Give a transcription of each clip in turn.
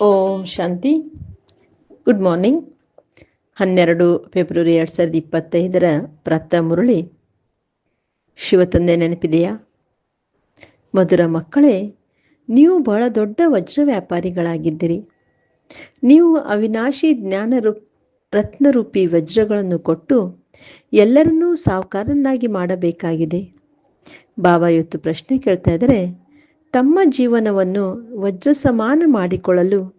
ಓಂ ಶಾಂತಿ. Good morning ಹನ್ನೆರಡು February ಎರಡು ಸಾವಿರದ ಇಪ್ಪತ್ತೈದರ ಪ್ರಾತಃ ಮುರಳಿ. ಶಿವತಂದೆ ನೆನಪಿದೆಯಾ? ಮಧುರ ಮಕ್ಕಳೇ, ನೀವು ಬಹಳ ದೊಡ್ಡ ವಜ್ರ ವ್ಯಾಪಾರಿಗಳಾಗಿದ್ದೀರಿ. ನೀವು ಅವಿನಾಶಿ ಜ್ಞಾನ ರೂಪ್ ರತ್ನರೂಪಿ ವಜ್ರಗಳನ್ನು ಕೊಟ್ಟು ಎಲ್ಲರನ್ನೂ ಸಾವುಕಾರನ್ನಾಗಿ ಮಾಡಬೇಕಾಗಿದೆ. ಬಾಬಾ ಇವತ್ತು ಪ್ರಶ್ನೆ ಕೇಳ್ತಾ ಇದ್ದಾರೆ, ತಮ್ಮ ಜೀವನವನ್ನು ವಜ್ರ ಸಮಾನ ಮಾಡಿಕೊಳ್ಳಲು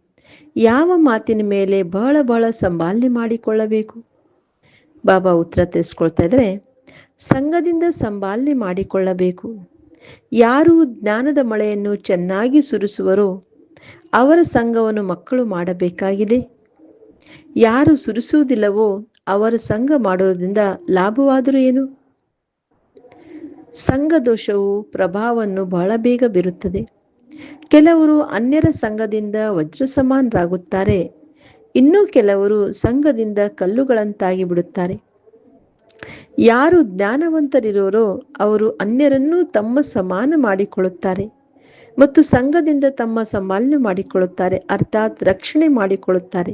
ಯಾವ ಮಾತಿನ ಮೇಲೆ ಬಹಳ ಬಹಳ ಸಂಭಾಲನೆ ಮಾಡಿಕೊಳ್ಳಬೇಕು? ಬಾಬಾ ಉತ್ತರ ತಿಳಿಸ್ಕೊಳ್ತಾ ಇದ್ರೆ ಸಂಘದಿಂದ ಸಂಭಾಲನೆ ಮಾಡಿಕೊಳ್ಳಬೇಕು. ಯಾರು ಜ್ಞಾನದ ಮಳೆಯನ್ನು ಚೆನ್ನಾಗಿ ಸುರಿಸುವರೋ ಅವರ ಸಂಘವನ್ನು ಮಕ್ಕಳು ಮಾಡಬೇಕಾಗಿದೆ. ಯಾರು ಸುರಿಸುವುದಿಲ್ಲವೋ ಅವರ ಸಂಘ ಮಾಡೋದ್ರಿಂದ ಲಾಭವಾದರೂ ಏನು? ಸಂಘ ದೋಷವು ಪ್ರಭಾವವನ್ನು ಬಹಳ ಬೇಗ ಬೀರುತ್ತದೆ. ಕೆಲವರು ಅನ್ಯರ ಸಂಘದಿಂದ ವಜ್ರಸಮಾನರಾಗುತ್ತಾರೆ. ಇನ್ನೂ ಕೆಲವರು ಸಂಘದಿಂದ ಕಲ್ಲುಗಳಂತಾಗಿ ಬಿಡುತ್ತಾರೆ. ಯಾರು ಜ್ಞಾನವಂತರಿರೋರೋ ಅವರು ಅನ್ಯರನ್ನೂ ತಮ್ಮ ಸಮಾನ ಮಾಡಿಕೊಳ್ಳುತ್ತಾರೆ ಮತ್ತು ಸಂಘದಿಂದ ತಮ್ಮ ಸಮಾಲನೆ ಮಾಡಿಕೊಳ್ಳುತ್ತಾರೆ, ಅರ್ಥಾತ್ ರಕ್ಷಣೆ ಮಾಡಿಕೊಳ್ಳುತ್ತಾರೆ.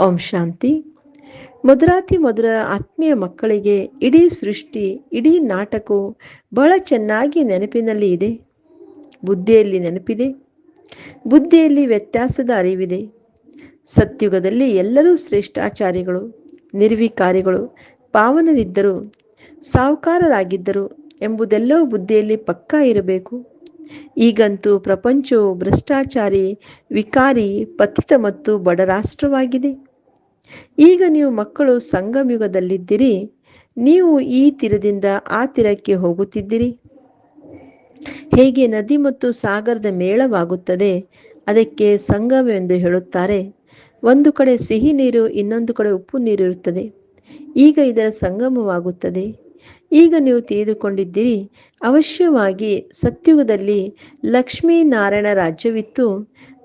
ಓಂ ಶಾಂತಿ. ಮಧುರಾತಿ ಮಧುರ ಆತ್ಮೀಯ ಮಕ್ಕಳಿಗೆ ಇಡೀ ಸೃಷ್ಟಿ, ಇಡೀ ನಾಟಕವು ಬಹಳ ಚೆನ್ನಾಗಿ ನೆನಪಿನಲ್ಲಿ ಇದೆ. ಬುದ್ಧಿಯಲ್ಲಿ ನೆನಪಿದೆ. ಬುದ್ಧಿಯಲ್ಲಿ ವ್ಯತ್ಯಾಸದ ಅರಿವಿದೆ. ಸತ್ಯುಗದಲ್ಲಿ ಎಲ್ಲರೂ ಶ್ರೇಷ್ಠಾಚಾರಿಗಳು, ನಿರ್ವಿಕಾರಿಗಳು, ಪಾವನರಿದ್ದರು, ಸಾಹುಕಾರರಾಗಿದ್ದರು ಎಂಬುದೆಲ್ಲವೂ ಬುದ್ಧಿಯಲ್ಲಿ ಪಕ್ಕಾ ಇರಬೇಕು. ಈಗಂತೂ ಪ್ರಪಂಚವು ಭ್ರಷ್ಟಾಚಾರಿ, ವಿಕಾರಿ, ಪತಿತ ಮತ್ತು ಬಡ ರಾಷ್ಟ್ರವಾಗಿದೆ. ಈಗ ನೀವು ಮಕ್ಕಳು ಸಂಗಮಯುಗದಲ್ಲಿದ್ದೀರಿ, ನೀವು ಈ ತೀರದಿಂದ ಆ ತೀರಕ್ಕೆ ಹೋಗುತ್ತಿದ್ದೀರಿ. ಹೇಗೆ ನದಿ ಮತ್ತು ಸಾಗರದ ಮೇಳವಾಗುತ್ತದೆ? ಅದಕ್ಕೆ ಸಂಗಮವೆಂದು ಹೇಳುತ್ತಾರೆ. ಒಂದು ಕಡೆ ಸಿಹಿ ನೀರು, ಇನ್ನೊಂದು ಕಡೆ ಉಪ್ಪು ನೀರು ಇರುತ್ತದೆ. ಈಗ ಇದರ ಸಂಗಮವಾಗುತ್ತದೆ. ಈಗ ನೀವು ತಿಳಿದುಕೊಂಡಿದ್ದೀರಿ, ಅವಶ್ಯವಾಗಿ ಸತ್ಯುಗದಲ್ಲಿ ಲಕ್ಷ್ಮೀನಾರಾಯಣ ರಾಜ್ಯವಿತ್ತು.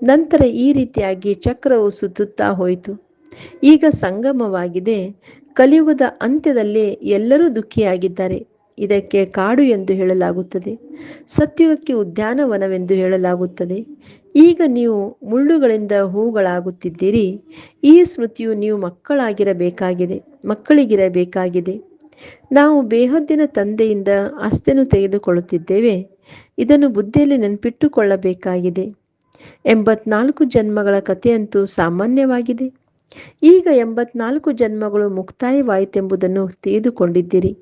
ನಂತರ ಈ ರೀತಿಯಾಗಿ ಚಕ್ರವು ಸುತ್ತುತ್ತಾ ಹೋಯಿತು. ಈಗ ಸಂಗಮವಾಗಿದೆ. ಕಲಿಯುಗದ ಅಂತ್ಯದಲ್ಲಿ ಎಲ್ಲರೂ ದುಃಖಿಯಾಗಿದ್ದಾರೆ. ಇದಕ್ಕೆ ಕಾಡು ಎಂದು ಹೇಳಲಾಗುತ್ತದೆ. ಸತ್ಯವಕ್ಕೆ ಉದ್ಯಾನವನವೆಂದು ಹೇಳಲಾಗುತ್ತದೆ. ಈಗ ನೀವು ಮುಳ್ಳುಗಳಿಂದ ಹೂಗಳಾಗುತ್ತಿದ್ದೀರಿ. ಈ ಸ್ಮೃತಿಯು ನೀವು ಮಕ್ಕಳಾಗಿರಬೇಕಾಗಿದೆ, ಮಕ್ಕಳಿಗಿರಬೇಕಾಗಿದೆ. ನಾವು ಬೇಹದ್ದಿನ ತಂದೆಯಿಂದ ಆಸ್ತಿಯನ್ನು ತೆಗೆದುಕೊಳ್ಳುತ್ತಿದ್ದೇವೆ. ಇದನ್ನು ಬುದ್ಧಿಯಲ್ಲಿ ನೆನಪಿಟ್ಟುಕೊಳ್ಳಬೇಕಾಗಿದೆ. ಎಂಬತ್ನಾಲ್ಕು ಜನ್ಮಗಳ ಕಥೆಯಂತೂ ಸಾಮಾನ್ಯವಾಗಿದೆ. ಈಗ ಎಂಬತ್ನಾಲ್ಕು ಜನ್ಮಗಳು ಮುಕ್ತಾಯವಾಯಿತೆಂಬುದನ್ನು ತಿಳಿದುಕೊಂಡಿದ್ದೀರಿ.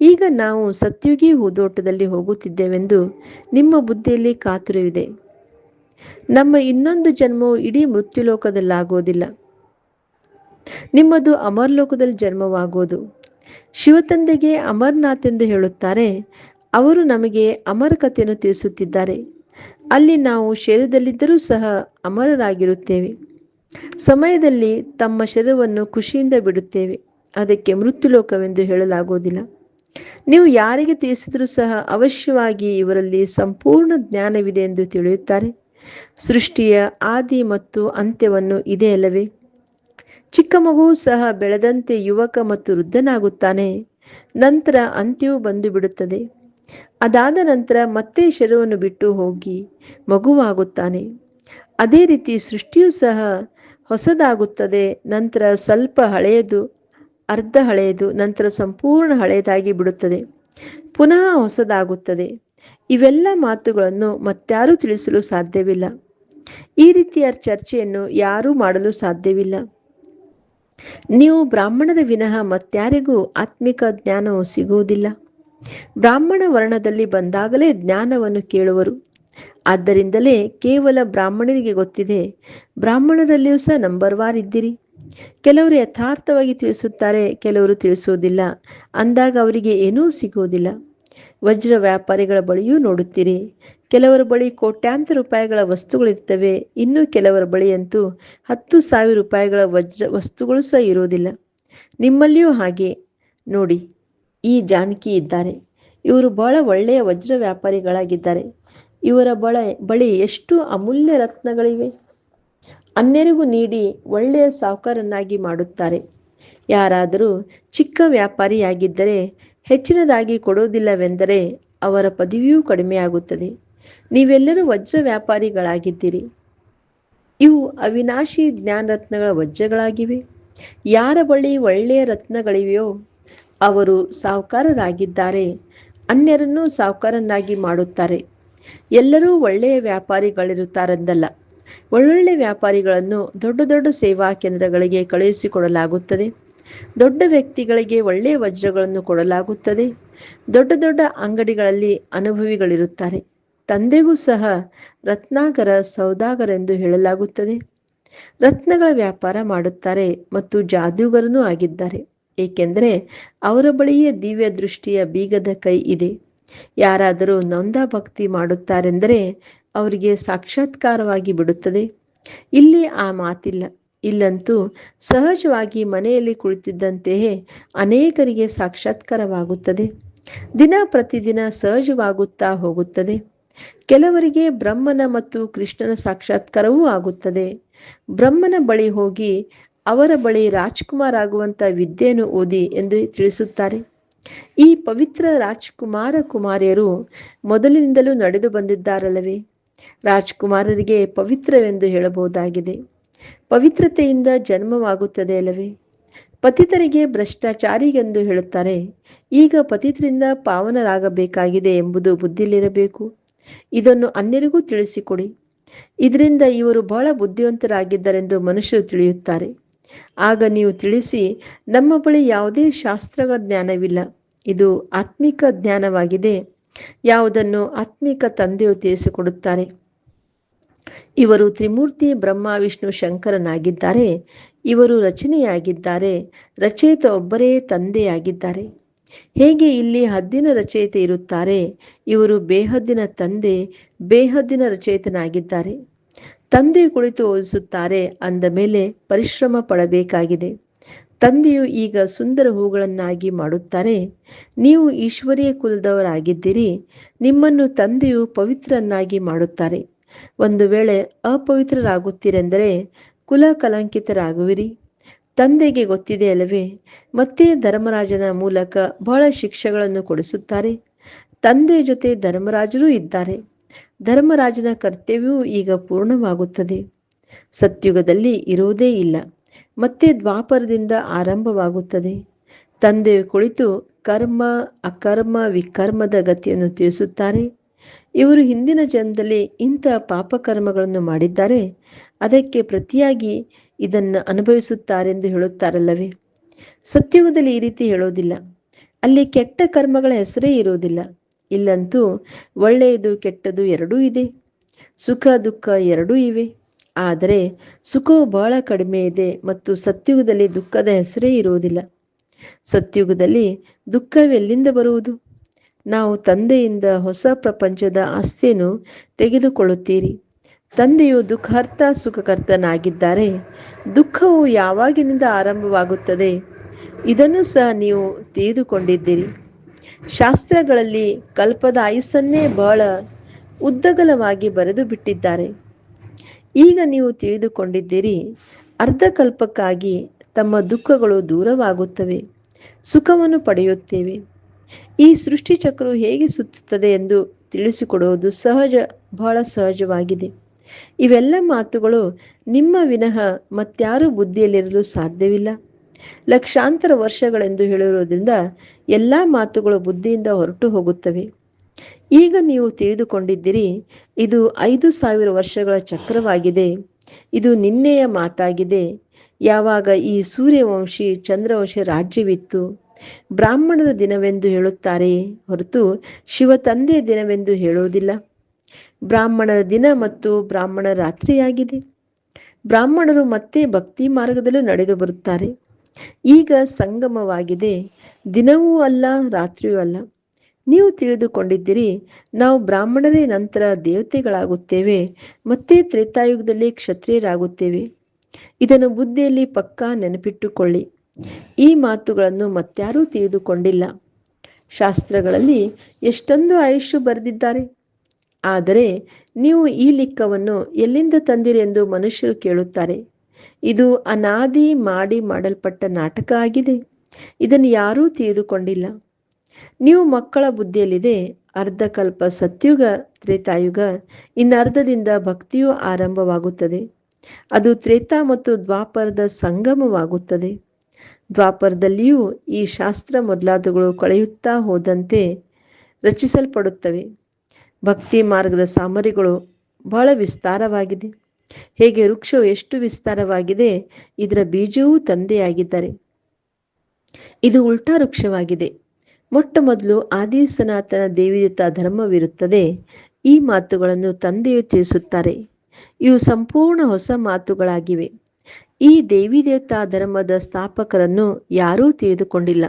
ಈಗ ನಾವು ಸತ್ಯುಗಿ ಹೂದೋಟದಲ್ಲಿ ಹೋಗುತ್ತಿದ್ದೇವೆಂದು ನಿಮ್ಮ ಬುದ್ಧಿಯಲ್ಲಿ ಕಾತುರವಿದೆ. ನಮ್ಮ ಇನ್ನೊಂದು ಜನ್ಮವು ಇಡೀ ಮೃತ್ಯುಲೋಕದಲ್ಲಾಗೋದಿಲ್ಲ. ನಿಮ್ಮದು ಅಮರ್ಲೋಕದಲ್ಲಿ ಜನ್ಮವಾಗುವುದು. ಶಿವತಂದೆಗೆ ಅಮರ್ನಾಥ್ ಎಂದು ಹೇಳುತ್ತಾರೆ. ಅವರು ನಮಗೆ ಅಮರ ಕಥೆಯನ್ನು ತಿಳಿಸುತ್ತಿದ್ದಾರೆ. ಅಲ್ಲಿ ನಾವು ಶರೀರದಲ್ಲಿದ್ದರೂ ಸಹ ಅಮರರಾಗಿರುತ್ತೇವೆ. ಸಮಯದಲ್ಲಿ ತಮ್ಮ ಶರೀರವನ್ನು ಖುಷಿಯಿಂದ ಬಿಡುತ್ತೇವೆ. ಅದಕ್ಕೆ ಮೃತ್ಯುಲೋಕವೆಂದು ಹೇಳಲಾಗುವುದಿಲ್ಲ. ನೀವು ಯಾರಿಗೆ ತಿಳಿಸಿದರೂ ಸಹ ಅವಶ್ಯವಾಗಿ ಇವರಲ್ಲಿ ಸಂಪೂರ್ಣ ಜ್ಞಾನವಿದೆ ಎಂದು ತಿಳಿಯುತ್ತಾರೆ. ಸೃಷ್ಟಿಯ ಆದಿ ಮತ್ತು ಅಂತ್ಯವನ್ನು ಇದೆ ಅಲ್ಲವೇ? ಚಿಕ್ಕ ಮಗು ಸಹ ಬೆಳೆದಂತೆ ಯುವಕ ಮತ್ತು ವೃದ್ಧನಾಗುತ್ತಾನೆ. ನಂತರ ಅಂತ್ಯವು ಬಂದು ಬಿಡುತ್ತದೆ ಅದಾದ ನಂತರ ಮತ್ತೆ ಶರವನ್ನು ಬಿಟ್ಟು ಹೋಗಿ ಮಗುವಾಗುತ್ತಾನೆ. ಅದೇ ರೀತಿ ಸೃಷ್ಟಿಯೂ ಸಹ ಹೊಸದಾಗುತ್ತದೆ. ನಂತರ ಸ್ವಲ್ಪ ಹಳೆಯದು. ಅರ್ಧ ಹಳೆಯದು, ನಂತರ ಸಂಪೂರ್ಣ ಹಳೆಯದಾಗಿ ಬಿಡುತ್ತದೆ. ಪುನಃ ಹೊಸದಾಗುತ್ತದೆ. ಇವೆಲ್ಲ ಮಾತುಗಳನ್ನು ಮತ್ತಾರೂ ತಿಳಿಸಲು ಸಾಧ್ಯವಿಲ್ಲ. ಈ ರೀತಿಯ ಚರ್ಚೆಯನ್ನು ಯಾರೂ ಮಾಡಲು ಸಾಧ್ಯವಿಲ್ಲ. ನೀವು ಬ್ರಾಹ್ಮಣರ ವಿನಃ ಮತ್ಯಾರಿಗೂ ಆತ್ಮಿಕ ಜ್ಞಾನವು ಸಿಗುವುದಿಲ್ಲ. ಬ್ರಾಹ್ಮಣ ವರ್ಣದಲ್ಲಿ ಬಂದಾಗಲೇ ಜ್ಞಾನವನ್ನು ಕೇಳುವರು. ಆದ್ದರಿಂದಲೇ ಕೇವಲ ಬ್ರಾಹ್ಮಣರಿಗೆ ಗೊತ್ತಿದೆ. ಬ್ರಾಹ್ಮಣರಲ್ಲಿಯೂ ಸಹ ನಂಬರ್ ವಾರ್ ಇದ್ದೀರಿ ಕೆಲವರು ಯಥಾರ್ಥವಾಗಿ ತಿಳಿಸುತ್ತಾರೆ, ಕೆಲವರು ತಿಳಿಸುವುದಿಲ್ಲ. ಅಂದಾಗ ಅವರಿಗೆ ಏನೂ ಸಿಗುವುದಿಲ್ಲ. ವಜ್ರ ವ್ಯಾಪಾರಿಗಳ ಬಳಿಯೂ ನೋಡುತ್ತೀರಿ. ಕೆಲವರ ಬಳಿ ಕೋಟ್ಯಾಂತರ ರೂಪಾಯಿಗಳ ವಸ್ತುಗಳಿರ್ತವೆ ಇನ್ನು ಕೆಲವರ ಬಳಿಯಂತೂ ಹತ್ತು ಸಾವಿರ ರೂಪಾಯಿಗಳ ವಜ್ರ ವಸ್ತುಗಳು ಸಹ ಇರುವುದಿಲ್ಲ. ನಿಮ್ಮಲ್ಲಿಯೂ ಹಾಗೆ. ನೋಡಿ, ಈ ಜಾನಕಿ ಇದ್ದಾರೆ. ಇವರು ಬಹಳ ಒಳ್ಳೆಯ ವಜ್ರ ವ್ಯಾಪಾರಿಗಳಾಗಿದ್ದಾರೆ. ಇವರ ಬಳ, ಬಳಿ ಎಷ್ಟು ಅಮೂಲ್ಯ ರತ್ನಗಳಿವೆ. ಅನ್ಯರಿಗೂ ನೀಡಿ ಒಳ್ಳೆಯ ಸಾಹುಕಾರನ್ನಾಗಿ ಮಾಡುತ್ತಾರೆ. ಯಾರಾದರೂ ಚಿಕ್ಕ ವ್ಯಾಪಾರಿಯಾಗಿದ್ದರೆ ಹೆಚ್ಚಿನದಾಗಿ ಕೊಡೋದಿಲ್ಲವೆಂದರೆ ಅವರ ಪದವಿಯೂ ಕಡಿಮೆಯಾಗುತ್ತದೆ. ನೀವೆಲ್ಲರೂ ವಜ್ರ ವ್ಯಾಪಾರಿಗಳಾಗಿದ್ದೀರಿ. ಇವು ಅವಿನಾಶಿ ಜ್ಞಾನ ರತ್ನಗಳ ವಜ್ರಗಳಾಗಿವೆ. ಯಾರ ಬಳಿ ಒಳ್ಳೆಯ ರತ್ನಗಳಿವೆಯೋ ಅವರು ಸಾಹುಕಾರರಾಗಿದ್ದಾರೆ. ಅನ್ಯರನ್ನು ಸಾಹುಕಾರನ್ನಾಗಿ ಮಾಡುತ್ತಾರೆ. ಎಲ್ಲರೂ ಒಳ್ಳೆಯ ವ್ಯಾಪಾರಿಗಳಿರುತ್ತಾರೆಂದಲ್ಲ. ಒಳ್ಳೊಳ್ಳೆ ವ್ಯಾಪಾರಿಗಳನ್ನು ದೊಡ್ಡ ದೊಡ್ಡ ಸೇವಾ ಕೇಂದ್ರಗಳಿಗೆ ಕಳುಹಿಸಿಕೊಡಲಾಗುತ್ತದೆ. ದೊಡ್ಡ ವ್ಯಕ್ತಿಗಳಿಗೆ ಒಳ್ಳೆಯ ವಜ್ರಗಳನ್ನು ಕೊಡಲಾಗುತ್ತದೆ. ದೊಡ್ಡ ದೊಡ್ಡ ಅಂಗಡಿಗಳಲ್ಲಿ ಅನುಭವಿಗಳಿರುತ್ತಾರೆ. ತಂದೆಗೂ ಸಹ ರತ್ನಾಗರ ಸೌದಾಗರೆಂದು ಹೇಳಲಾಗುತ್ತದೆ. ರತ್ನಗಳ ವ್ಯಾಪಾರ ಮಾಡುತ್ತಾರೆ ಮತ್ತು ಜಾದೂಗರನೂ ಆಗಿದ್ದಾರೆ. ಏಕೆಂದರೆ ಅವರ ಬಳಿಯೇ ದಿವ್ಯ ದೃಷ್ಟಿಯ ಬೀಗದ ಕೈ ಇದೆ. ಯಾರಾದರೂ ನೊಂದ ಭಕ್ತಿ ಮಾಡುತ್ತಾರೆಂದರೆ ಅವರಿಗೆ ಸಾಕ್ಷಾತ್ಕಾರವಾಗಿ ಬಿಡುತ್ತದೆ. ಇಲ್ಲಿ ಆ ಮಾತಿಲ್ಲ. ಇಲ್ಲಂತೂ ಸಹಜವಾಗಿ ಮನೆಯಲ್ಲಿ ಕುಳಿತಿದ್ದಂತೆಯೇ ಅನೇಕರಿಗೆ ಸಾಕ್ಷಾತ್ಕಾರವಾಗುತ್ತದೆ. ದಿನ ಪ್ರತಿದಿನ ಸಹಜವಾಗುತ್ತಾ ಹೋಗುತ್ತದೆ. ಕೆಲವರಿಗೆ ಬ್ರಹ್ಮನ ಮತ್ತು ಕೃಷ್ಣನ ಸಾಕ್ಷಾತ್ಕಾರವೂ ಆಗುತ್ತದೆ. ಬ್ರಹ್ಮನ ಬಳಿ ಹೋಗಿ ಅವರ ಬಳಿ ರಾಜ್ಕುಮಾರ್ ಆಗುವಂತ ವಿದ್ಯೆಯನ್ನು ಓದಿ ಎಂದು ತಿಳಿಸುತ್ತಾರೆ. ಈ ಪವಿತ್ರ ರಾಜ್ಕುಮಾರ ಕುಮಾರಿಯರು ಮೊದಲಿನಿಂದಲೂ ನಡೆದು ಬಂದಿದ್ದಾರಲ್ಲವೇ? ರಾಜ್ಕುಮಾರರಿಗೆ ಪವಿತ್ರವೆಂದು ಹೇಳಬಹುದಾಗಿದೆ. ಪವಿತ್ರತೆಯಿಂದ ಜನ್ಮವಾಗುತ್ತದೆ ಅಲ್ಲವೇ? ಪತಿತರಿಗೆ ಭ್ರಷ್ಟಾಚಾರಿಗೆಂದು ಹೇಳುತ್ತಾರೆ. ಈಗ ಪತಿತರಿಂದ ಪಾವನರಾಗಬೇಕಾಗಿದೆ ಎಂಬುದು ಬುದ್ಧಿಲಿರಬೇಕು ಇದನ್ನು ಅನ್ಯರಿಗೂ ತಿಳಿಸಿಕೊಡಿ. ಇದರಿಂದ ಇವರು ಬಹಳ ಬುದ್ಧಿವಂತರಾಗಿದ್ದಾರೆಂದು ಮನುಷ್ಯರು ತಿಳಿಯುತ್ತಾರೆ. ಆಗ ನೀವು ತಿಳಿಸಿ, ನಮ್ಮ ಬಳಿ ಯಾವುದೇ ಶಾಸ್ತ್ರಗಳ ಜ್ಞಾನವಿಲ್ಲ. ಇದು ಆತ್ಮಿಕ ಜ್ಞಾನವಾಗಿದೆ. ಯಾವುದನ್ನು ಆತ್ಮಿಕ ತಂದೆಯು ತಿಳಿಸಿಕೊಡುತ್ತಾರೆ. ಇವರು ತ್ರಿಮೂರ್ತಿ ಬ್ರಹ್ಮ, ವಿಷ್ಣು, ಶಂಕರನಾಗಿದ್ದಾರೆ. ಇವರು ರಚನೆಯಾಗಿದ್ದಾರೆ. ರಚಯಿತ ಒಬ್ಬರೇ ತಂದೆಯಾಗಿದ್ದಾರೆ. ಹೇಗೆ ಇಲ್ಲಿ ಹದ್ದಿನ ರಚಯಿತ ಇರುತ್ತಾರೆ? ಇವರು ಬೇಹದ್ದಿನ ತಂದೆ, ಬೇಹದ್ದಿನ ರಚಯಿತನಾಗಿದ್ದಾರೆ. ತಂದೆ ಕುಳಿತು ಓದಿಸುತ್ತಾರೆ, ಅಂದ ಮೇಲೆ ಪರಿಶ್ರಮ ಪಡಬೇಕಾಗಿದೆ. ತಂದೆಯು ಈಗ ಸುಂದರ ಹೂಗಳನ್ನಾಗಿ ಮಾಡುತ್ತಾರೆ. ನೀವು ಈಶ್ವರೀಯ ಕುಲದವರಾಗಿದ್ದೀರಿ. ನಿಮ್ಮನ್ನು ತಂದೆಯು ಪವಿತ್ರನ್ನಾಗಿ ಮಾಡುತ್ತಾರೆ. ಒಂದು ವೇಳೆ ಅಪವಿತ್ರರಾಗುತ್ತೀರೆಂದರೆ ಕುಲ ಕಲಂಕಿತರಾಗುವಿರಿ ತಂದೆಗೆ ಗೊತ್ತಿದೆ ಅಲ್ಲವೇ, ಮತ್ತೆ ಧರ್ಮರಾಜನ ಮೂಲಕ ಬಹಳ ಶಿಕ್ಷೆಗಳನ್ನು ಕೊಡಿಸುತ್ತಾರೆ. ತಂದೆ ಜೊತೆ ಧರ್ಮರಾಜರೂ ಇದ್ದಾರೆ. ಧರ್ಮರಾಜನ ಕರ್ತವ್ಯವೂ ಈಗ ಪೂರ್ಣವಾಗುತ್ತದೆ. ಸತ್ಯುಗದಲ್ಲಿ ಇರುವುದೇ ಇಲ್ಲ, ಮತ್ತೆ ದ್ವಾಪರದಿಂದ ಆರಂಭವಾಗುತ್ತದೆ. ತಂದೆಯು ಕುಳಿತು ಕರ್ಮ, ಅಕರ್ಮ, ವಿಕರ್ಮದ ಗತಿಯನ್ನು ತಿಳಿಸುತ್ತಾರೆ. ಇವರು ಹಿಂದಿನ ಜನ್ಮದಲ್ಲಿ ಇಂಥ ಪಾಪಕರ್ಮಗಳನ್ನು ಮಾಡಿದ್ದಾರೆ. ಅದಕ್ಕೆ ಪ್ರತಿಯಾಗಿ ಇದನ್ನು ಅನುಭವಿಸುತ್ತಾರೆಂದು ಹೇಳುತ್ತಾರಲ್ಲವೇ? ಸತ್ಯುಗದಲ್ಲಿ ಈ ರೀತಿ ಹೇಳೋದಿಲ್ಲ. ಅಲ್ಲಿ ಕೆಟ್ಟ ಕರ್ಮಗಳ ಹೆಸರೇ ಇರುವುದಿಲ್ಲ ಇಲ್ಲಂತೂ ಒಳ್ಳೆಯದು ಕೆಟ್ಟದು ಎರಡೂ ಇದೆ. ಸುಖ, ದುಃಖ ಎರಡೂ ಇವೆ. ಆದರೆ ಸುಖವು ಬಹಳ ಕಡಿಮೆ ಇದೆ ಮತ್ತು ಸತ್ಯುಗದಲ್ಲಿ ದುಃಖದ ಹೆಸರೇ ಇರುವುದಿಲ್ಲ ಸತ್ಯುಗದಲ್ಲಿ ದುಃಖವೆಲ್ಲಿಂದ ಬರುವುದು? ನಾವು ತಂದೆಯಿಂದ ಹೊಸ ಪ್ರಪಂಚದ ಆಸ್ತಿಯನ್ನು ತೆಗೆದುಕೊಳ್ಳುತ್ತೀರಿ. ತಂದೆಯು ದುಃಖಾರ್ಥ ಸುಖಕರ್ತನಾಗಿದ್ದಾರೆ. ದುಃಖವು ಯಾವಾಗಿನಿಂದ ಆರಂಭವಾಗುತ್ತದೆ? ಇದನ್ನು ಸಹ ನೀವು ತಿಳಿದುಕೊಂಡಿದ್ದೀರಿ. ಶಾಸ್ತ್ರಗಳಲ್ಲಿ ಕಲ್ಪದ ಆಯುಸ್ಸನ್ನೇ ಬಹಳ ಉದ್ದಗಲವಾಗಿ ಬರೆದು ಬಿಟ್ಟಿದ್ದಾರೆ ಈಗ ನೀವು ತಿಳಿದುಕೊಂಡಿದ್ದೀರಿ, ಅರ್ಧಕಲ್ಪಕ್ಕಾಗಿ ತಮ್ಮ ದುಃಖಗಳು ದೂರವಾಗುತ್ತವೆ, ಸುಖವನ್ನು ಪಡೆಯುತ್ತೇವೆ. ಈ ಸೃಷ್ಟಿ ಚಕ್ರವು ಹೇಗೆ ಸುತ್ತುತ್ತದೆ ಎಂದು ತಿಳಿಸಿಕೊಡುವುದು ಸಹಜ, ಬಹಳ ಸಹಜವಾಗಿದೆ. ಇವೆಲ್ಲ ಮಾತುಗಳು ನಿಮ್ಮ ವಿನಃ ಮತ್ಯಾರೂ ಬುದ್ಧಿಯಲ್ಲಿರಲು ಸಾಧ್ಯವಿಲ್ಲ. ಲಕ್ಷಾಂತರ ವರ್ಷಗಳೆಂದು ಹೇಳಿರುವುದರಿಂದ ಎಲ್ಲ ಮಾತುಗಳು ಬುದ್ಧಿಯಿಂದ ಹೊರಟು ಹೋಗುತ್ತವೆ. ಈಗ ನೀವು ತಿಳಿದುಕೊಂಡಿದ್ದೀರಿ, ಇದು ಐದು ಸಾವಿರ ವರ್ಷಗಳ ಚಕ್ರವಾಗಿದೆ. ಇದು ನಿನ್ನೆಯ ಮಾತಾಗಿದೆ. ಯಾವಾಗ ಈ ಸೂರ್ಯವಂಶಿ, ಚಂದ್ರವಂಶಿ ರಾಜ್ಯವಿತ್ತು. ಬ್ರಾಹ್ಮಣರ ದಿನವೆಂದು ಹೇಳುತ್ತಾರೆ ಹೊರತು ಶಿವ ತಂದೆಯ ದಿನವೆಂದು ಹೇಳುವುದಿಲ್ಲ. ಬ್ರಾಹ್ಮಣರ ದಿನ ಮತ್ತು ಬ್ರಾಹ್ಮಣ ರಾತ್ರಿಯಾಗಿದೆ. ಬ್ರಾಹ್ಮಣರು ಮತ್ತೆ ಭಕ್ತಿ ಮಾರ್ಗದಲ್ಲೂ ನಡೆದು ಬರುತ್ತಾರೆ. ಈಗ ಸಂಗಮವಾಗಿದೆ. ದಿನವೂ ಅಲ್ಲ, ರಾತ್ರಿಯೂ ಅಲ್ಲ. ನೀವು ತಿಳಿದುಕೊಂಡಿದ್ದೀರಿ, ನಾವು ಬ್ರಾಹ್ಮಣರೇ ನಂತರ ದೇವತೆಗಳಾಗುತ್ತೇವೆ, ಮತ್ತೆ ತ್ರೇತಾಯುಗದಲ್ಲಿ ಕ್ಷತ್ರಿಯರಾಗುತ್ತೇವೆ. ಇದನ್ನು ಬುದ್ಧಿಯಲ್ಲಿ ಪಕ್ಕಾ ನೆನಪಿಟ್ಟುಕೊಳ್ಳಿ. ಈ ಮಾತುಗಳನ್ನು ಮತ್ಯಾರೂ ತಿಳಿದುಕೊಂಡಿಲ್ಲ. ಶಾಸ್ತ್ರಗಳಲ್ಲಿ ಎಷ್ಟೊಂದು ಆಯುಷು ಬರೆದಿದ್ದಾರೆ. ಆದರೆ ನೀವು ಈ ಲಿಕ್ಕವನ್ನು ಎಲ್ಲಿಂದ ತಂದಿರಿ ಎಂದು ಮನುಷ್ಯರು ಕೇಳುತ್ತಾರೆ. ಇದು ಅನಾದಿ ಮಾಡಿ ಮಾಡಲ್ಪಟ್ಟ ನಾಟಕ ಆಗಿದೆ. ಇದನ್ನು ಯಾರೂ ತಿಳಿದುಕೊಂಡಿಲ್ಲ. ನೀವು ಮಕ್ಕಳ ಬುದ್ಧಿಯಲ್ಲಿದೆ. ಅರ್ಧಕಲ್ಪ ಸತ್ಯುಗ, ತ್ರೇತಾಯುಗ, ಇನ್ನರ್ಧದಿಂದ ಭಕ್ತಿಯು ಆರಂಭವಾಗುತ್ತದೆ. ಅದು ತ್ರೇತಾ ಮತ್ತು ದ್ವಾಪರದ ಸಂಗಮವಾಗುತ್ತದೆ. ದ್ವಾಪರದಲ್ಲಿಯೂ ಈ ಶಾಸ್ತ್ರ ಮೊದಲಾದಗಳು ಕಳೆಯುತ್ತಾ ಹೋದಂತೆ ರಚಿಸಲ್ಪಡುತ್ತವೆ. ಭಕ್ತಿ ಮಾರ್ಗದ ಸಾಮರಿಗಳು ಬಹಳ ವಿಸ್ತಾರವಾಗಿದೆ. ಹೇಗೆ ವೃಕ್ಷವು ಎಷ್ಟು ವಿಸ್ತಾರವಾಗಿದೆ, ಇದರ ಬೀಜವೂ ತಂದೆಯಾಗಿದ್ದಾರೆ. ಇದು ಉಲ್ಟಾ ವೃಕ್ಷವಾಗಿದೆ. ಮೊಟ್ಟ ಮೊದಲು ಆದಿ ಸನಾತನ ದೇವಿಯುತ ಧರ್ಮವಿರುತ್ತದೆ. ಈ ಮಾತುಗಳನ್ನು ತಂದೆಯು ತಿಳಿಸುತ್ತಾರೆ. ಇವು ಸಂಪೂರ್ಣ ಹೊಸ ಮಾತುಗಳಾಗಿವೆ. ಈ ದೇವಿ ದೇವತಾ ಧರ್ಮದ ಸ್ಥಾಪಕರನ್ನು ಯಾರೂ ತಿಳಿದುಕೊಂಡಿಲ್ಲ.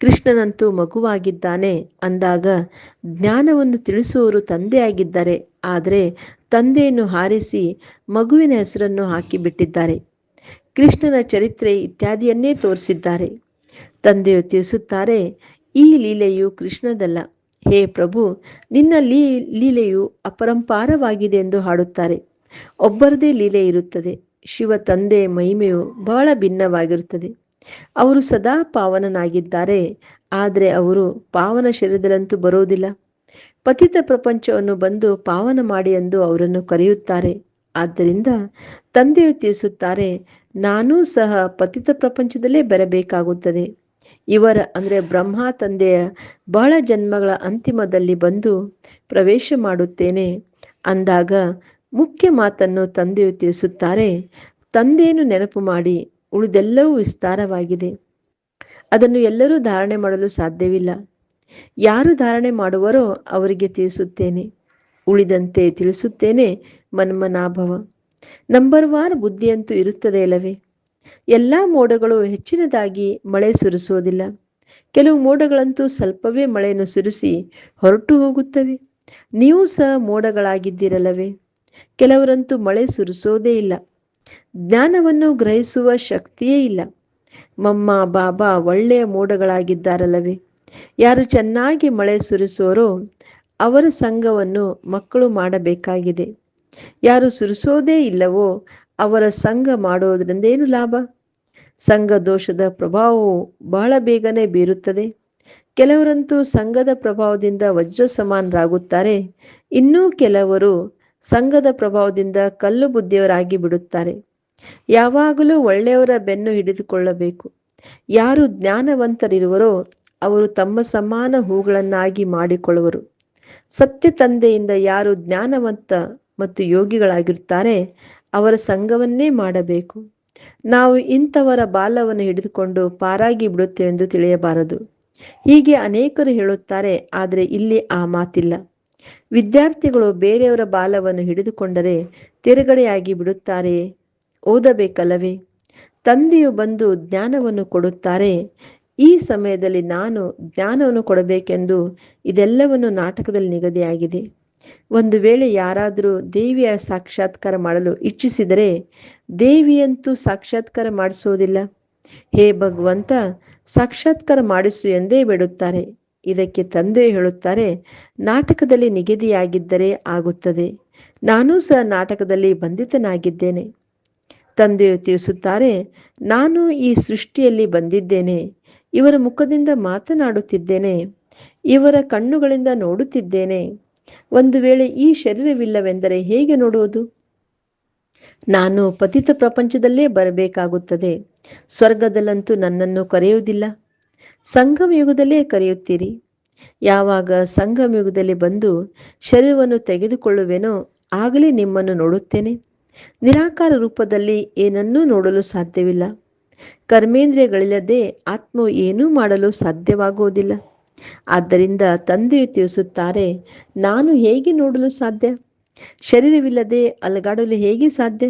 ಕೃಷ್ಣನಂತೂ ಮಗುವಾಗಿದ್ದಾನೆ ಅಂದಾಗ ಜ್ಞಾನವನ್ನು ತಿಳಿಸುವವರು ತಂದೆಯಾಗಿದ್ದಾರೆ. ಆದರೆ ತಂದೆಯನ್ನು ಹಾರಿಸಿ ಮಗುವಿನ ಹೆಸರನ್ನು ಹಾಕಿಬಿಟ್ಟಿದ್ದಾರೆ. ಕೃಷ್ಣನ ಚರಿತ್ರೆ ಇತ್ಯಾದಿಯನ್ನೇ ತೋರಿಸಿದ್ದಾರೆ. ತಂದೆಯು ತಿಳಿಸುತ್ತಾರೆ, ಈ ಲೀಲೆಯು ಕೃಷ್ಣದಲ್ಲ ಹೇ ಪ್ರಭು, ನಿನ್ನ ಲೀ, ಲೀಲೆಯು ಅಪರಂಪಾರವಾಗಿದೆ ಎಂದು ಹಾಡುತ್ತಾರೆ. ಒಬ್ಬರದೇ ಲೀಲೆ ಇರುತ್ತದೆ. ಶಿವ ತಂದೆ ಮಹಿಮೆಯು ಬಹಳ ಭಿನ್ನವಾಗಿರುತ್ತದೆ. ಅವರು ಸದಾ ಪಾವನನಾಗಿದ್ದಾರೆ, ಆದರೆ ಅವರು ಪಾವನ ಶರೀರದಲ್ಲಂತೂ ಬರೋದಿಲ್ಲ ಪತಿತ ಪ್ರಪಂಚವನ್ನು ಬಂದು ಪಾವನ ಮಾಡಿ ಎಂದು ಅವರನ್ನು ಕರೆಯುತ್ತಾರೆ. ಆದ್ದರಿಂದ ತಂದೆಯು ತಿಳಿಸುತ್ತಾರೆ, ನಾನೂ ಸಹ ಪತಿತ ಪ್ರಪಂಚದಲ್ಲೇ ಬರಬೇಕಾಗುತ್ತದೆ. ಇವರ, ಅಂದರೆ ಬ್ರಹ್ಮ ತಂದೆಯ ಬಹಳ ಜನ್ಮಗಳ ಅಂತಿಮದಲ್ಲಿ ಬಂದು ಪ್ರವೇಶ ಮಾಡುತ್ತೇನೆ. ಅಂದಾಗ ಮುಖ್ಯ ಮಾತನ್ನು ತಂದೆಯು ತಿಳಿಸುತ್ತಾರೆ ತಂದೆಯನ್ನು ನೆನಪು ಮಾಡಿ, ಉಳಿದೆಲ್ಲವೂ ವಿಸ್ತಾರವಾಗಿದೆ. ಅದನ್ನು ಎಲ್ಲರೂ ಧಾರಣೆ ಮಾಡಲು ಸಾಧ್ಯವಿಲ್ಲ. ಯಾರು ಧಾರಣೆ ಮಾಡುವರೋ ಅವರಿಗೆ ತಿಳಿಸುತ್ತೇನೆ. ಉಳಿದಂತೆ ತಿಳಿಸುತ್ತೇನೆ ಮನ್ಮನಾಭವ. ನಂಬರ್ ವಾರ್ ಬುದ್ಧಿಯಂತೂ ಇರುತ್ತದೆ ಅಲ್ಲವೇ? ಎಲ್ಲ ಮೋಡಗಳು ಹೆಚ್ಚಿನದಾಗಿ ಮಳೆ ಸುರಿಸುವುದಿಲ್ಲ. ಕೆಲವು ಮೋಡಗಳಂತೂ ಸ್ವಲ್ಪವೇ ಮಳೆಯನ್ನು ಸುರಿಸಿ ಹೊರಟು ಹೋಗುತ್ತವೆ. ನೀವು ಸಹ ಮೋಡಗಳಾಗಿದ್ದೀರಲ್ಲವೇ? ಕೆಲವರಂತೂ ಮಳೆ ಸುರಿಸೋದೇ ಇಲ್ಲ. ಜ್ಞಾನವನ್ನು ಗ್ರಹಿಸುವ ಶಕ್ತಿಯೇ ಇಲ್ಲ. ಮಮ್ಮ, ಬಾಬಾ ಒಳ್ಳೆಯ ಮೋಡಗಳಾಗಿದ್ದಾರಲ್ಲವೇ? ಯಾರು ಚೆನ್ನಾಗಿ ಮಳೆ ಸುರಿಸೋರೋ ಅವರ ಸಂಘವನ್ನು ಮಕ್ಕಳು ಮಾಡಬೇಕಾಗಿದೆ. ಯಾರು ಸುರಿಸೋದೇ ಇಲ್ಲವೋ ಅವರ ಸಂಘ ಮಾಡೋದ್ರಿಂದೇನು ಲಾಭ? ಸಂಘ ದೋಷದ ಪ್ರಭಾವವು ಬಹಳ ಬೇಗನೆ ಬೀರುತ್ತದೆ. ಕೆಲವರಂತೂ ಸಂಘದ ಪ್ರಭಾವದಿಂದ ವಜ್ರ ಸಮಾನರಾಗುತ್ತಾರೆ ಇನ್ನೂ ಕೆಲವರು ಸಂಘದ ಪ್ರಭಾವದಿಂದ ಕಲ್ಲು ಬುದ್ಧಿಯವರಾಗಿ ಬಿಡುತ್ತಾರೆ. ಯಾವಾಗಲೂ ಒಳ್ಳೆಯವರ ಬೆನ್ನು ಹಿಡಿದುಕೊಳ್ಳಬೇಕು. ಯಾರು ಜ್ಞಾನವಂತರಿರುವರೋ ಅವರು ತಮ್ಮ ಸಮಾನ ಹೂಗಳನ್ನಾಗಿ ಮಾಡಿಕೊಳ್ಳುವರು. ಸತ್ಯ ತಂದೆಯಿಂದ ಯಾರು ಜ್ಞಾನವಂತ ಮತ್ತು ಯೋಗಿಗಳಾಗಿರುತ್ತಾರೆ, ಅವರ ಸಂಘವನ್ನೇ ಮಾಡಬೇಕು. ನಾವು ಇಂಥವರ ಬಾಲವನ್ನು ಹಿಡಿದುಕೊಂಡು ಪಾರಾಗಿ ಬಿಡುತ್ತೇವೆಂದು ತಿಳಿಯಬಾರದು. ಹೀಗೆ ಅನೇಕರು ಹೇಳುತ್ತಾರೆ, ಆದರೆ ಇಲ್ಲಿ ಆ ಮಾತಿಲ್ಲ. ವಿದ್ಯಾರ್ಥಿಗಳು ಬೇರೆಯವರ ಬಾಲವನ್ನು ಹಿಡಿದುಕೊಂಡರೆ ತಿರುಗಡೆಯಾಗಿ ಬಿಡುತ್ತಾರೆ. ಓದಬೇಕಲ್ಲವೇ? ತಂದೆಯು ಬಂದು ಜ್ಞಾನವನ್ನು ಕೊಡುತ್ತಾರೆ. ಈ ಸಮಯದಲ್ಲಿ ನಾನು ಜ್ಞಾನವನ್ನು ಕೊಡಬೇಕೆಂದು ಇದೆಲ್ಲವನ್ನು ನಾಟಕದಲ್ಲಿ ನಿಗದಿಯಾಗಿದೆ. ಒಂದು ವೇಳೆ ಯಾರಾದರೂ ದೇವಿಯ ಸಾಕ್ಷಾತ್ಕಾರ ಮಾಡಲು ಇಚ್ಛಿಸಿದರೆ ದೇವಿಯಂತೂ ಸಾಕ್ಷಾತ್ಕಾರ ಮಾಡಿಸುವುದಿಲ್ಲ. ಹೇ ಭಗವಂತ, ಸಾಕ್ಷಾತ್ಕಾರ ಮಾಡಿಸು ಎಂದೇ ಬೇಡುತ್ತಾರೆ. ಇದಕ್ಕೆ ತಂದೆ ಹೇಳುತ್ತಾರೆ, ನಾಟಕದಲ್ಲಿ ನಿಗದಿಯಾಗಿದ್ದರೆ ಆಗುತ್ತದೆ. ನಾನೂ ಸಹ ನಾಟಕದಲ್ಲಿ ಬಂಧಿತನಾಗಿದ್ದೇನೆ. ತಂದೆಯು ತಿಳಿಸುತ್ತಾರೆ, ನಾನು ಈ ಸೃಷ್ಟಿಯಲ್ಲಿ ಬಂದಿದ್ದೇನೆ. ಇವರ ಮುಖದಿಂದ ಮಾತನಾಡುತ್ತಿದ್ದೇನೆ, ಇವರ ಕಣ್ಣುಗಳಿಂದ ನೋಡುತ್ತಿದ್ದೇನೆ. ಒಂದು ವೇಳೆ ಈ ಶರೀರವಿಲ್ಲವೆಂದರೆ ಹೇಗೆ ನೋಡುವುದು? ನಾನು ಪತಿತ ಪ್ರಪಂಚದಲ್ಲೇ ಬರಬೇಕಾಗುತ್ತದೆ. ಸ್ವರ್ಗದಲ್ಲಂತೂ ನನ್ನನ್ನು ಕರೆಯುವುದಿಲ್ಲ. ಸಂಗಮ ಯುಗದಲ್ಲೇ ಕರೆಯುತ್ತೀರಿ. ಯಾವಾಗ ಸಂಗಮ ಯುಗದಲ್ಲಿ ಬಂದು ಶರೀರವನ್ನು ತೆಗೆದುಕೊಳ್ಳುವೆನೋ ಆಗಲೇ ನಿಮ್ಮನ್ನು ನೋಡುತ್ತೇನೆ. ನಿರಾಕಾರ ರೂಪದಲ್ಲಿ ಏನನ್ನೂ ನೋಡಲು ಸಾಧ್ಯವಿಲ್ಲ. ಕರ್ಮೇಂದ್ರಿಯಗಳಿಲ್ಲದೆ ಆತ್ಮವು ಏನೂ ಮಾಡಲು ಸಾಧ್ಯವಾಗುವುದಿಲ್ಲ. ಆದ್ದರಿಂದ ತಂದೆಯು ತಿಳಿಸುತ್ತಾರೆ, ನಾನು ಹೇಗೆ ನೋಡಲು ಸಾಧ್ಯ? ಶರೀರವಿಲ್ಲದೆ ಅಲಗಾಡಲು ಹೇಗೆ ಸಾಧ್ಯ?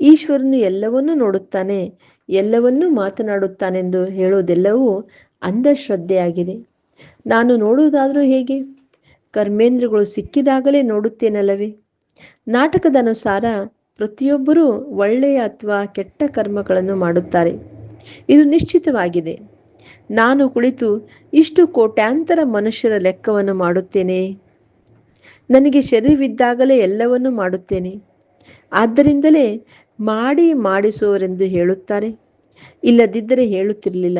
ಈಶ್ವರನು ಎಲ್ಲವನ್ನೂ ನೋಡುತ್ತಾನೆ ಎಲ್ಲವನ್ನೂ ಮಾತನಾಡುತ್ತಾನೆಂದು ಹೇಳುವುದೆಲ್ಲವೂ ಅಂಧಶ್ರದ್ಧೆಯಾಗಿದೆ. ನಾನು ನೋಡುವುದಾದರೂ ಹೇಗೆ? ಕರ್ಮೇಂದ್ರಗಳು ಸಿಕ್ಕಿದಾಗಲೇ ನೋಡುತ್ತೇನಲ್ಲವೇ? ನಾಟಕದ ಅನುಸಾರ ಪ್ರತಿಯೊಬ್ಬರೂ ಒಳ್ಳೆಯ ಅಥವಾ ಕೆಟ್ಟ ಕರ್ಮಗಳನ್ನು ಮಾಡುತ್ತಾರೆ. ಇದು ನಿಶ್ಚಿತವಾಗಿದೆ. ನಾನು ಕುಳಿತು ಇಷ್ಟು ಕೋಟ್ಯಾಂತರ ಮನುಷ್ಯರ ಲೆಕ್ಕವನ್ನು ಮಾಡುತ್ತೇನೆ. ನನಗೆ ಶರೀರವಿದ್ದಾಗಲೇ ಎಲ್ಲವನ್ನೂ ಮಾಡುತ್ತೇನೆ. ಆದ್ದರಿಂದಲೇ ಮಾಡಿ ಮಾಡಿಸುವರೆಂದು ಹೇಳುತ್ತಾರೆ ಇಲ್ಲದಿದ್ದರೆ ಹೇಳುತ್ತಿರಲಿಲ್ಲ.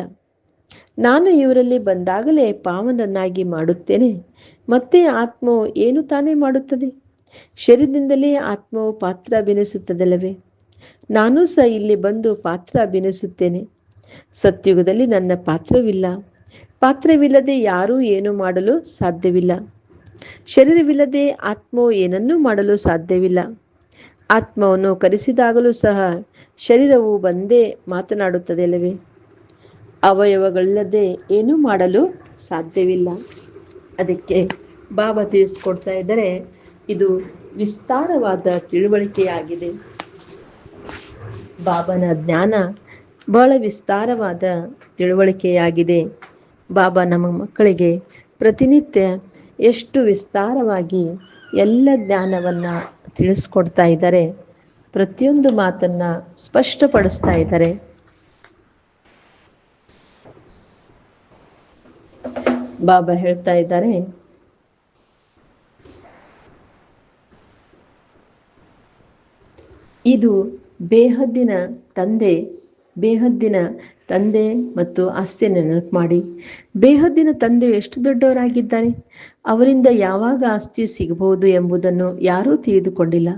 ನಾನು ಇವರಲ್ಲಿ ಬಂದಾಗಲೇ ಪಾವನನ್ನಾಗಿ ಮಾಡುತ್ತೇನೆ. ಮತ್ತೆ ಆತ್ಮವು ಏನು ತಾನೇ ಮಾಡುತ್ತದೆ? ಶರೀರದಿಂದಲೇ ಆತ್ಮವು ಪಾತ್ರ ಅಭಿನಯಿಸುತ್ತದಲ್ಲವೇ? ನಾನು ಸಹ ಇಲ್ಲಿ ಬಂದು ಪಾತ್ರ ಅಭಿನಯಿಸುತ್ತೇನೆ. ಸತ್ಯುಗದಲ್ಲಿ ನನ್ನ ಪಾತ್ರವಿಲ್ಲ. ಪಾತ್ರವಿಲ್ಲದೆ ಯಾರೂ ಏನು ಮಾಡಲು ಸಾಧ್ಯವಿಲ್ಲ. ಶರೀರವಿಲ್ಲದೆ ಆತ್ಮವು ಏನನ್ನೂ ಮಾಡಲು ಸಾಧ್ಯವಿಲ್ಲ. ಆತ್ಮವನ್ನು ಕರೆಸಿದಾಗಲೂ ಸಹ ಶರೀರವು ಬಂದೇ ಮಾತನಾಡುತ್ತದೆ ಅಲ್ಲವೇ ಅವಯವಗಳಿಲ್ಲದೆ ಏನೂ ಮಾಡಲು ಸಾಧ್ಯವಿಲ್ಲ. ಅದಕ್ಕೆ ಬಾಬಾ ತಿಳಿಸ್ಕೊಡ್ತಾ ಇದ್ದರೆ ಇದು ವಿಸ್ತಾರವಾದ ತಿಳುವಳಿಕೆಯಾಗಿದೆ. ಬಾಬಾನ ಜ್ಞಾನ ಬಹಳ ವಿಸ್ತಾರವಾದ ತಿಳುವಳಿಕೆಯಾಗಿದೆ. ಬಾಬಾ ನಮ್ಮ ಮಕ್ಕಳಿಗೆ ಪ್ರತಿನಿತ್ಯ ಎಷ್ಟು ವಿಸ್ತಾರವಾಗಿ ಎಲ್ಲ ಜ್ಞಾನವನ್ನು ತಿಳಿಸ್ಕೊಡ್ತಾ ಇದ್ದಾರೆ. ಪ್ರತಿಯೊಂದು ಮಾತನ್ನ ಸ್ಪಷ್ಟಪಡಿಸ್ತಾ ಇದ್ದಾರೆ. ಬಾಬಾ ಹೇಳ್ತಾ ಇದ್ದಾರೆ. ಇದು ಬೇಹದ್ದಿನ ತಂದೆ ಬೇಹದ್ದಿನ ತಂದೆ ಮತ್ತು ಆಸ್ತಿಯನ್ನು ನೆನಪು ಮಾಡಿ. ಬೇಹದ್ದಿನ ತಂದೆ ಎಷ್ಟು ದೊಡ್ಡವರಾಗಿದ್ದಾರೆ ಅವರಿಂದ ಯಾವಾಗ ಆಸ್ತಿ ಸಿಗಬಹುದು ಎಂಬುದನ್ನು ಯಾರೂ ತಿಳಿದುಕೊಂಡಿಲ್ಲ.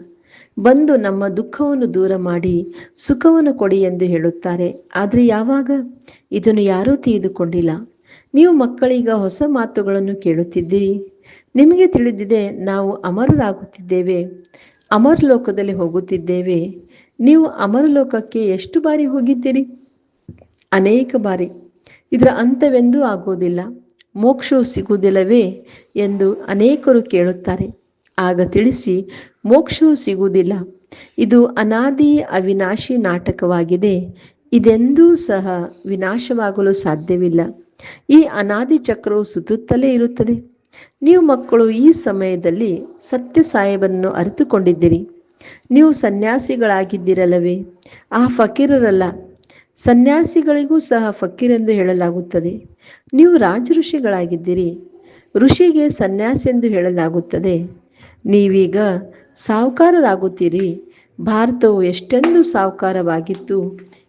ಬಂದು ನಮ್ಮ ದುಃಖವನ್ನು ದೂರ ಮಾಡಿ, ಸುಖವನ್ನು ಕೊಡಿ ಎಂದು ಹೇಳುತ್ತಾರೆ. ಆದರೆ ಯಾವಾಗ? ಇದನ್ನು ಯಾರೂ ತಿಳಿದುಕೊಂಡಿಲ್ಲ. ನೀವು ಮಕ್ಕಳೀಗ ಹೊಸ ಮಾತುಗಳನ್ನು ಕೇಳುತ್ತಿದ್ದೀರಿ. ನಿಮಗೆ ತಿಳಿದಿದೆ, ನಾವು ಅಮರರಾಗುತ್ತಿದ್ದೇವೆ. ಅಮರ ಲೋಕದಲ್ಲಿ ಹೋಗುತ್ತಿದ್ದೇವೆ. ನೀವು ಅಮರ ಲೋಕಕ್ಕೆ ಎಷ್ಟು ಬಾರಿ ಹೋಗಿದ್ದೀರಿ? ಅನೇಕ ಬಾರಿ. ಇದರ ಅಂತವೆಂದೂ ಆಗುವುದಿಲ್ಲ ಮೋಕ್ಷವು ಸಿಗುವುದಿಲ್ಲವೇ ಎಂದು ಅನೇಕರು ಕೇಳುತ್ತಾರೆ. ಆಗ ತಿಳಿಸಿ, ಮೋಕ್ಷವು ಸಿಗುವುದಿಲ್ಲ. ಇದು ಅನಾದಿ ಅವಿನಾಶಿ ನಾಟಕವಾಗಿದೆ. ಇದೆಂದೂ ಸಹ ವಿನಾಶವಾಗಲು ಸಾಧ್ಯವಿಲ್ಲ. ಈ ಅನಾದಿ ಚಕ್ರವು ಸುತ್ತುತ್ತಲೇ ಇರುತ್ತದೆ. ನೀವು ಮಕ್ಕಳು ಈ ಸಮಯದಲ್ಲಿ ಸತ್ಯ ಸಾಹೇಬನ್ನು ಅರಿತುಕೊಂಡಿದ್ದೀರಿ. ನೀವು ಸನ್ಯಾಸಿಗಳಾಗಿದ್ದೀರಲ್ಲವೇ. ಆ ಫಕೀರರಲ್ಲ ಸನ್ಯಾಸಿಗಳಿಗೂ ಸಹ ಫಕೀರ್ ಎಂದು ಹೇಳಲಾಗುತ್ತದೆ. ನೀವು ರಾಜ ಋಷಿಗೆ ಸನ್ಯಾಸಿ ಎಂದು ಹೇಳಲಾಗುತ್ತದೆ. ನೀವೀಗ ಸಾಹುಕಾರರಾಗುತ್ತೀರಿ. ಭಾರತವು ಎಷ್ಟೆಂದು ಸಾಹುಕಾರವಾಗಿತ್ತು.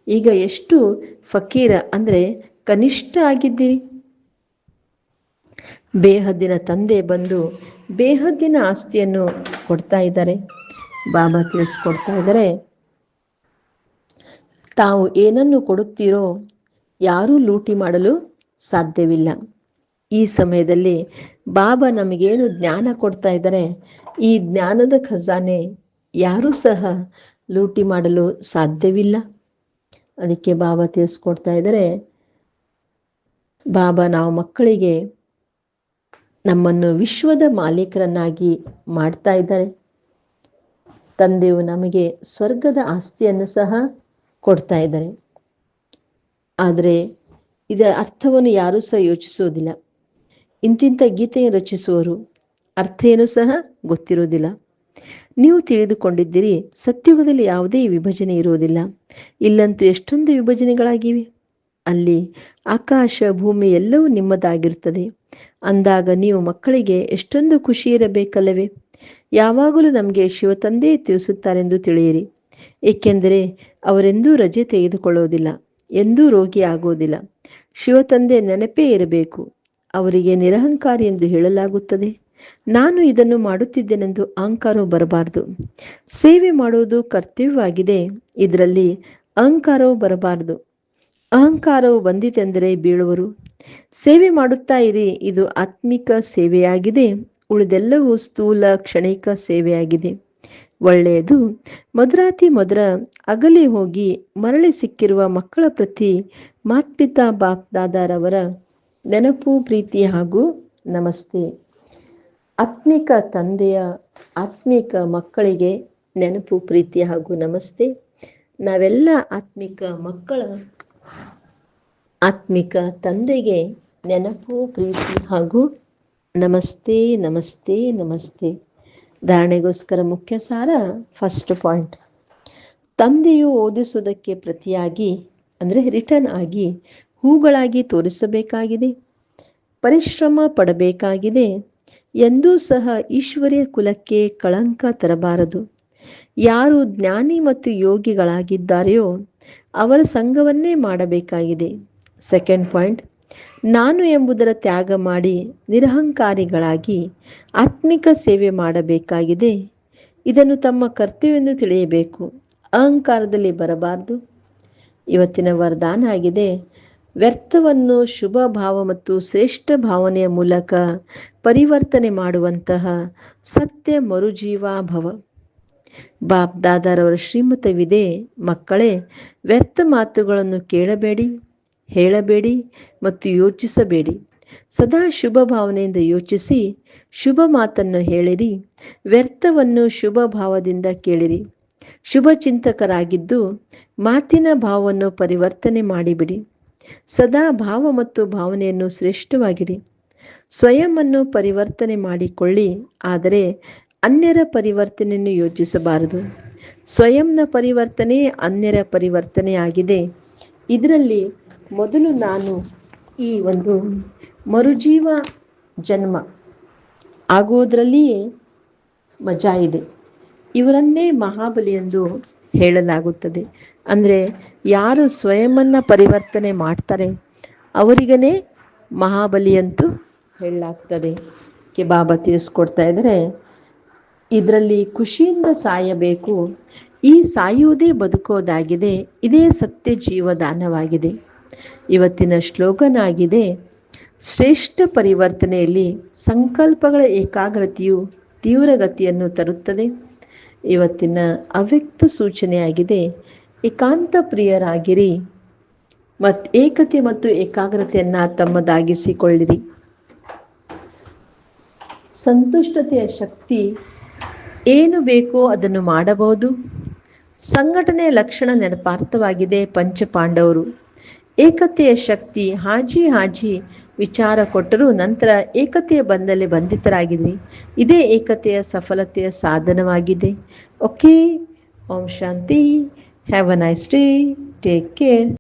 ಈಗ ಎಷ್ಟು ಫಕೀರ ಅಂದರೆ ಕನಿಷ್ಠ ಆಗಿದ್ದೀರಿ. ಬೇಹದ್ದಿನ ತಂದೆ ಬಂದು ಬೇಹದ್ದಿನ ಆಸ್ತಿಯನ್ನು ಕೊಡ್ತಾ ಇದ್ದಾರೆ. ಬಾಬಾ ತಿಳಿಸ್ಕೊಡ್ತಾ ಇದ್ದಾರೆ. ತಾವು ಏನನ್ನು ಕೊಡುತ್ತೀರೋ ಯಾರೂ ಲೂಟಿ ಮಾಡಲು ಸಾಧ್ಯವಿಲ್ಲ. ಈ ಸಮಯದಲ್ಲಿ ಬಾಬಾ ನಮಗೇನು ಜ್ಞಾನ ಕೊಡ್ತಾ ಇದ್ದಾರೆ, ಈ ಜ್ಞಾನದ ಖಜಾನೆ ಯಾರೂ ಸಹ ಲೂಟಿ ಮಾಡಲು ಸಾಧ್ಯವಿಲ್ಲ. ಅದಕ್ಕೆ ಬಾಬಾ ತಿಳಿಸ್ಕೊಡ್ತಾ ಇದ್ದಾರೆ, ಬಾಬಾ ನಾವು ಮಕ್ಕಳಿಗೆ ನಮ್ಮನ್ನು ವಿಶ್ವದ ಮಾಲೀಕರನ್ನಾಗಿ ಮಾಡ್ತಾ ಇದ್ದಾರೆ. ತಂದೆಯು ನಮಗೆ ಸ್ವರ್ಗದ ಆಸ್ತಿಯನ್ನು ಸಹ ಕೊಡ್ತಾ ಇದ್ದಾರೆ. ಆದರೆ ಇದರ ಅರ್ಥವನ್ನು ಯಾರೂ ಸಹ ಯೋಚಿಸುವುದಿಲ್ಲ. ಇಂತಿಂಥ ಗೀತೆಯನ್ನು ರಚಿಸುವರು ಅರ್ಥ ಏನೂ ಸಹ ಗೊತ್ತಿರುವುದಿಲ್ಲ. ನೀವು ತಿಳಿದುಕೊಂಡಿದ್ದೀರಿ, ಸತ್ಯುಗದಲ್ಲಿ ಯಾವುದೇ ವಿಭಜನೆ ಇರುವುದಿಲ್ಲ. ಇಲ್ಲಂತೂ ಎಷ್ಟೊಂದು ವಿಭಜನೆಗಳಾಗಿವೆ. ಅಲ್ಲಿ ಆಕಾಶ ಭೂಮಿ ಎಲ್ಲವೂ ನಿಮ್ಮದಾಗಿರುತ್ತದೆ. ಅಂದಾಗ ನೀವು ಮಕ್ಕಳಿಗೆ ಎಷ್ಟೊಂದು ಖುಷಿ ಇರಬೇಕಲ್ಲವೇ? ಯಾವಾಗಲೂ ನಮಗೆ ಶಿವ ಶಿವತಂದೆ ತಿಳಿಸುತ್ತಾರೆಂದು ತಿಳಿಯಿರಿ. ಏಕೆಂದರೆ ಅವರೆಂದೂ ರಜೆ ತೆಗೆದುಕೊಳ್ಳುವುದಿಲ್ಲ, ಎಂದೂ ರೋಗಿ ಆಗುವುದಿಲ್ಲ ಶಿವತಂದೆ ನೆನಪೇ ಇರಬೇಕು. ಅವರಿಗೆ ನಿರಹಂಕಾರಿ ಎಂದು ಹೇಳಲಾಗುತ್ತದೆ. ನಾನು ಇದನ್ನು ಮಾಡುತ್ತಿದ್ದೇನೆಂದು ಅಹಂಕಾರವು ಬರಬಾರದು. ಸೇವೆ ಮಾಡುವುದು ಕರ್ತವ್ಯವಾಗಿದೆ, ಇದರಲ್ಲಿ ಅಹಂಕಾರವು ಬರಬಾರದು. ಅಹಂಕಾರವು ಬಂದಿತೆಂದರೆ ಬೀಳುವರು. ಸೇವೆ ಮಾಡುತ್ತಾ ಇರಿ, ಇದು ಆತ್ಮಿಕ ಸೇವೆಯಾಗಿದೆ. ಉಳಿದೆಲ್ಲವೂ ಸ್ಥೂಲ ಕ್ಷಣಿಕ ಸೇವೆಯಾಗಿದೆ. ಒಳ್ಳೆಯದು. ಮಧುರಾತಿ ಮಧುರ ಅಗಲಿ ಹೋಗಿ ಮರಳಿ ಸಿಕ್ಕಿರುವ ಮಕ್ಕಳ ಪ್ರತಿ ಮಾತ್ಪಿತಾ ಬಾಪ್ ದಾದಾರವರ ನೆನಪು, ಪ್ರೀತಿ ಹಾಗೂ ನಮಸ್ತೆ. ಆತ್ಮಿಕ ತಂದೆಯ ಆತ್ಮಿಕ ಮಕ್ಕಳಿಗೆ ನೆನಪು, ಪ್ರೀತಿ ಹಾಗೂ ನಮಸ್ತೆ. ನಾವೆಲ್ಲ ಆತ್ಮಿಕ ಮಕ್ಕಳ ಆತ್ಮಿಕ ತಂದೆಗೆ ನೆನಪು, ಪ್ರೀತಿ ಹಾಗೂ ನಮಸ್ತೆ ನಮಸ್ತೆ ನಮಸ್ತೆ. ಧಾರಣೆಗೋಸ್ಕರ ಮುಖ್ಯ ಸಾರ ಫಸ್ಟ್ ಪಾಯಿಂಟ್ ತಂದೆಯು ಓದಿಸುವುದಕ್ಕೆ ಪ್ರತಿಯಾಗಿ, ಅಂದರೆ ರಿಟರ್ನ್ ಆಗಿ ಹೂಗಳಾಗಿ ತೋರಿಸಬೇಕಾಗಿದೆ, ಪರಿಶ್ರಮ ಪಡಬೇಕಾಗಿದೆ ಎಂದೂ ಸಹ ಈಶ್ವರ್ಯ ಕುಲಕ್ಕೆ ಕಳಂಕ ತರಬಾರದು. ಯಾರು ಜ್ಞಾನಿ ಮತ್ತು ಯೋಗಿಗಳಾಗಿದ್ದಾರೆಯೋ ಅವರ ಸಂಘವನ್ನೇ ಮಾಡಬೇಕಾಗಿದೆ. ಸೆಕೆಂಡ್ ಪಾಯಿಂಟ್ ನಾನು ಎಂಬುದರ ತ್ಯಾಗ ಮಾಡಿ ನಿರಹಂಕಾರಿಗಳಾಗಿ ಆತ್ಮಿಕ ಸೇವೆ ಮಾಡಬೇಕಾಗಿದೆ. ಇದನ್ನು ತಮ್ಮ ಕರ್ತವ್ಯವೆಂದು ತಿಳಿಯಬೇಕು. ಅಹಂಕಾರದಲ್ಲಿ ಬರಬಾರದು. ಇವತ್ತಿನ ವರದಾನ ಆಗಿದೆ. ವ್ಯರ್ಥವನ್ನು ಶುಭ ಭಾವ ಮತ್ತು ಶ್ರೇಷ್ಠ ಭಾವನೆಯ ಮೂಲಕ ಪರಿವರ್ತನೆ ಮಾಡುವಂತಹ ಸತ್ಯ ಮರುಜೀವಾಭವ ಬಾಪ್ ದಾದಾರವರ ಶ್ರೀಮತವಿದೆ. ಮಕ್ಕಳೇ, ವ್ಯರ್ಥ ಮಾತುಗಳನ್ನು ಕೇಳಬೇಡಿ. ಹೇಳಬೇಡಿ ಮತ್ತು ಯೋಚಿಸಬೇಡಿ. ಸದಾ ಶುಭ ಭಾವನೆಯಿಂದ ಯೋಚಿಸಿ, ಶುಭ ಮಾತನ್ನು ಹೇಳಿರಿ, ವ್ಯರ್ಥವನ್ನು ಶುಭ ಭಾವದಿಂದ ಕೇಳಿರಿ. ಶುಭ ಚಿಂತಕರಾಗಿದ್ದು ಮಾತಿನ ಭಾವವನ್ನು ಪರಿವರ್ತನೆ ಮಾಡಿಬಿಡಿ. ಸದಾ ಭಾವ ಮತ್ತು ಭಾವನೆಯನ್ನು ಶ್ರೇಷ್ಠವಾಗಿಡಿ. ಸ್ವಯಂವನ್ನು ಪರಿವರ್ತನೆ ಮಾಡಿಕೊಳ್ಳಿ, ಆದರೆ ಅನ್ಯರ ಪರಿವರ್ತನೆಯನ್ನು ಯೋಚಿಸಬಾರದು. ಸ್ವಯಂನ ಪರಿವರ್ತನೆ ಅನ್ಯರ ಪರಿವರ್ತನೆ ಆಗಿದೆ ಇದರಲ್ಲಿ ಮೊದಲು ನಾನು ಈ ಒಂದು ಮರುಜೀವ ಜನ್ಮ ಆಗೋದ್ರಲ್ಲಿಯೇ ಮಜಾ ಇದೆ. ಇವರನ್ನೇ ಮಹಾಬಲಿ ಎಂದು ಹೇಳಲಾಗುತ್ತದೆ. ಅಂದರೆ ಯಾರು ಸ್ವಯಮನ್ನು ಪರಿವರ್ತನೆ ಮಾಡ್ತಾರೆ, ಅವರಿಗನೇ ಮಹಾಬಲಿ ಅಂತೂ ಹೇಳಲಾಗ್ತದೆ. ಕೆ ಬಾಬಾ ತಿಳಿಸ್ಕೊಡ್ತಾ ಇದ್ದಾರೆ, ಇದರಲ್ಲಿ ಖುಷಿಯಿಂದ ಸಾಯಬೇಕು. ಈ ಸಾಯುವುದೇ ಬದುಕೋದಾಗಿದೆ, ಇದೇ ಸತ್ಯ ಜೀವದಾನವಾಗಿದೆ. ಇವತ್ತಿನ ಶ್ಲೋಕನಾಗಿದೆ. ಶ್ರೇಷ್ಠ ಪರಿವರ್ತನೆಯಲ್ಲಿ ಸಂಕಲ್ಪಗಳ ಏಕಾಗ್ರತೆಯು ತೀವ್ರಗತಿಯನ್ನು ತರುತ್ತದೆ. ಇವತ್ತಿನ ಅವ್ಯಕ್ತ ಸೂಚನೆಯಾಗಿದೆ, ಏಕಾಂತ ಪ್ರಿಯರಾಗಿರಿ ಮತ್ತು ಏಕತೆ ಮತ್ತು ಏಕಾಗ್ರತೆಯನ್ನು ತಮ್ಮದಾಗಿಸಿಕೊಳ್ಳಿರಿ. ಸಂತುಷ್ಟತೆಯ ಶಕ್ತಿ ಏನು ಬೇಕೋ ಅದನ್ನು ಮಾಡಬಹುದು. ಸಂಘಟನೆಯ ಲಕ್ಷಣ ನೆನಪಾರ್ಥವಾಗಿದೆ ಪಂಚಪಾಂಡವರು. ಏಕತೆಯ ಶಕ್ತಿ ಹಾಜಿ ಹಾಜಿ ವಿಚಾರ ಕೊಟ್ಟರು ನಂತರ ಏಕತೆಯ ಬಂದಲ್ಲಿ ಬಂಧಿತರಾಗಿದ್ರಿ. ಇದೇ ಏಕತೆಯ ಸಫಲತೆಯ ಸಾಧನವಾಗಿದೆ. ಓಕೆ, ಓಂ ಶಾಂತಿ, have a nice day, take care.